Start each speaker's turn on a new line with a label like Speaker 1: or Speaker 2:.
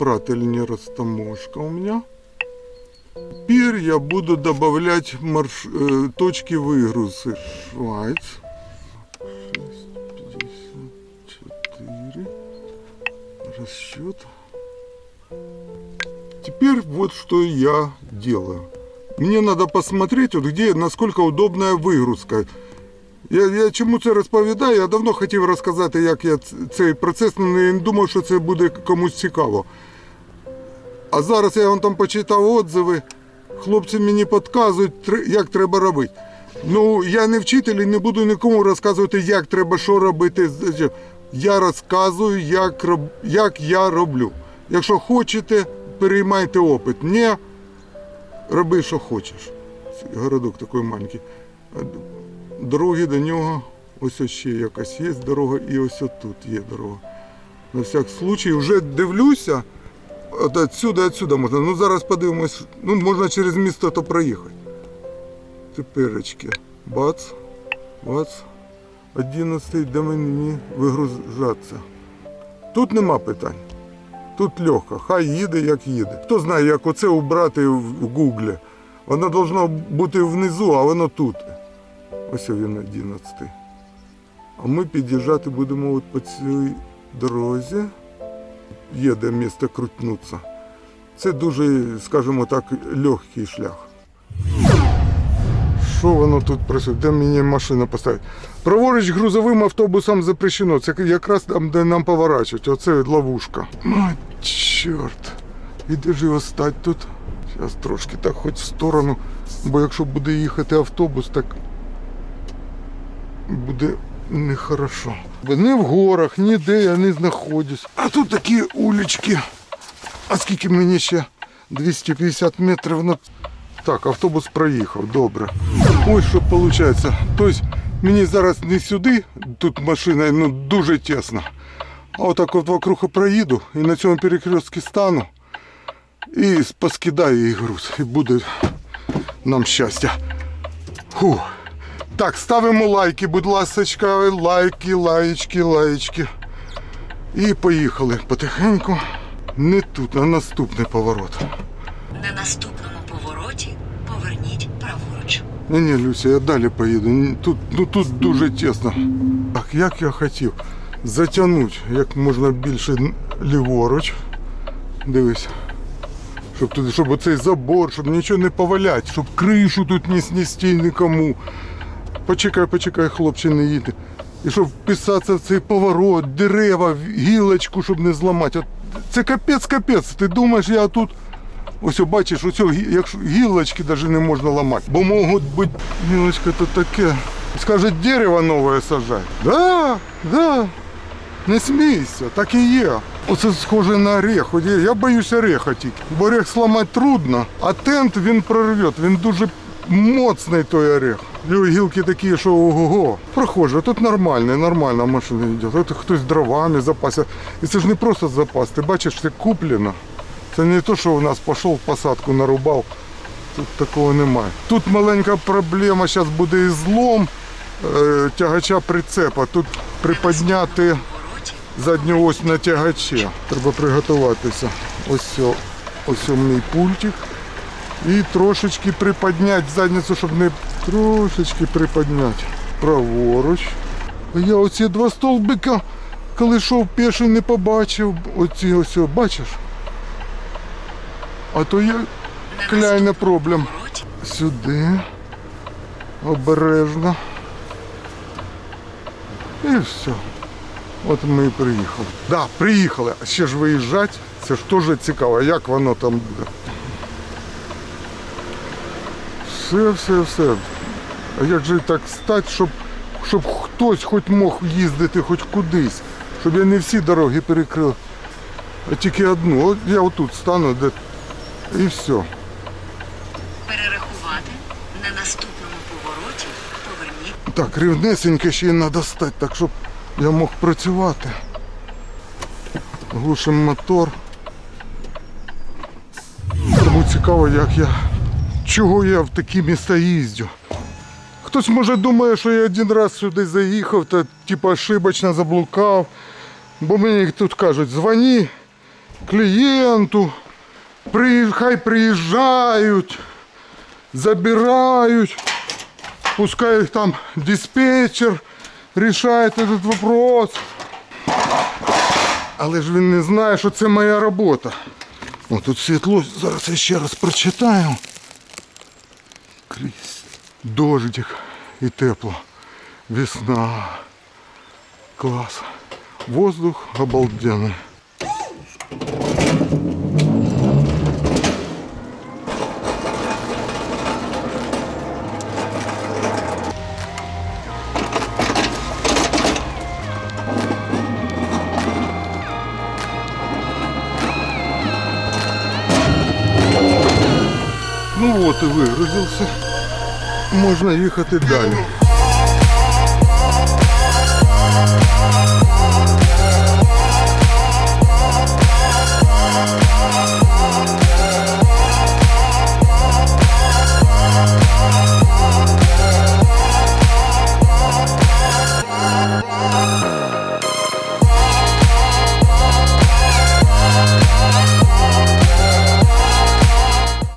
Speaker 1: прательня растаможка у меня. Теперь я буду добавлять марш... э, точки выгрузки. Швайц. 6,54. Расчет. Теперь вот что я делаю. Мне надо посмотреть, вот где, насколько удобная вигрузка. Я, я чому це розповідаю? Я давно хотів розказати, як я цей процес, але не думав, що це буде комусь цікаво. А зараз я вон там почитав отзиви, хлопці мені підказують, як треба робити. Ну, я не вчитель і не буду нікому розказувати, як треба що робити. Я розказую, як, як я роблю. Якщо хочете, переймайте опит. Не роби, що хочеш. Городок такий маленький. Дороги до нього, ось ще якась є дорога, і ось тут є дорога. На всяк случай, вже дивлюся, от отсюда, отсюда можна. Ну зараз подивимось, ну можна через місто то проїхати. Теперечки. Бац, бац. 11 де мені вигружатися. Тут нема питань. Тут легко, хай їде, як їде. Хто знає, як оце убрати в гуглі. Воно должно бути внизу, а воно тут. Ось він 11. А ми під'їжджати будемо от по цій дорозі. Є де місце крутнутися. Це дуже, скажімо так, легкий шлях. Що воно тут працює? Де мені машина поставити? Праворуч грузовим автобусам запрещено. Це якраз там, де нам поворачують. Оце ловушка. Ой, чорт. І де ж його стати тут? Зараз трошки так хоч в сторону. Бо якщо буде їхати автобус, так буде нехорошо. Ні в горах, ніде я не знаходжусь. А тут такі улічки. А скільки мені ще? 250 метрів. Ну, так, автобус проїхав, добре. Ось що виходить. Тобто мені зараз не сюди, тут машина ну, дуже тісно. А отак от вокруг проїду і на цьому перекрестку стану і поскидаю її груз. І буде нам щастя. Фу. Так, ставимо лайки, будь ласочка, лайки, лаєчки, лаєчки. І поїхали потихеньку. Не тут, а наступний поворот.
Speaker 2: На наступному повороті поверніть праворуч.
Speaker 1: Ні, ні, Люся, я далі поїду. Тут, ну, тут дуже тісно. Так, як я хотів затягнути як можна більше ліворуч. Дивись. Щоб туди, щоб оцей забор, щоб нічого не повалять, щоб кришу тут не снести нікому. Почекай, почекай, хлопче, не їде. І щоб вписатися в цей поворот, дерева, гілочку, щоб не зламати. От це капець, капець. Ти думаєш, я тут. Ось бачиш, ось якщо гілочки навіть не можна ламати. Бо можуть бути гілочка то таке. Скаже, дерево нове сажай. Да, да. Не смійся, так і є. Оце схоже на орех. Я- Я боюсь ореха тільки. Бо орех зламати трудно, а тент він прорве. Він дуже моцний той орех. Гілки такі, що ого-го. Прохоже, тут нормально, нормальна машина йде. Тут хтось дровами запасся. І це ж не просто запас. Ти бачиш, це куплено. Це не то, що у нас пішов в посадку, нарубав. Тут такого немає. Тут маленька проблема, зараз буде і злом е, тягача прицепа. Тут приподняти задню ось на тягачі. Треба приготуватися. Ось, ось мій пультик. І трошечки приподняти задницю, щоб не трошечки приподняти. Праворуч. Я оці два столбика, коли йшов піший, не побачив. Оці ось, бачиш? А то є
Speaker 2: на
Speaker 1: кляйне
Speaker 2: наступному
Speaker 1: проблем. Сюди. Обережно. І все. От ми і приїхали. Да, приїхали. А ще ж виїжджати. Це ж теж цікаво, як воно там буде. Все, все, все. А як же так стати, щоб, щоб хтось хоч мог їздити хоч кудись, щоб я не всі дороги перекрив, а тільки одну. От я отут стану, де і все.
Speaker 2: перерахувати. На наступному повороті поверніть.
Speaker 1: Так, рівнесенько ще й треба стати, так щоб я мог працювати. Глушим мотор. Тому цікаво, як я. Чого я в такі міста їздю. Хтось може думає, що я один раз сюди заїхав та типу ошибочно заблукав. Бо мені тут кажуть, дзвони клієнту. Хай приїжджають, забирають. Пускай їх там диспетчер рішає цей вопрос. Але ж він не знає, що це моя робота. О, тут світло, зараз я ще раз прочитаю. Дождик і тепло. Весна. Клас. Воздух обалденный. Ну вот и выгрузился. Можно їхати и далее.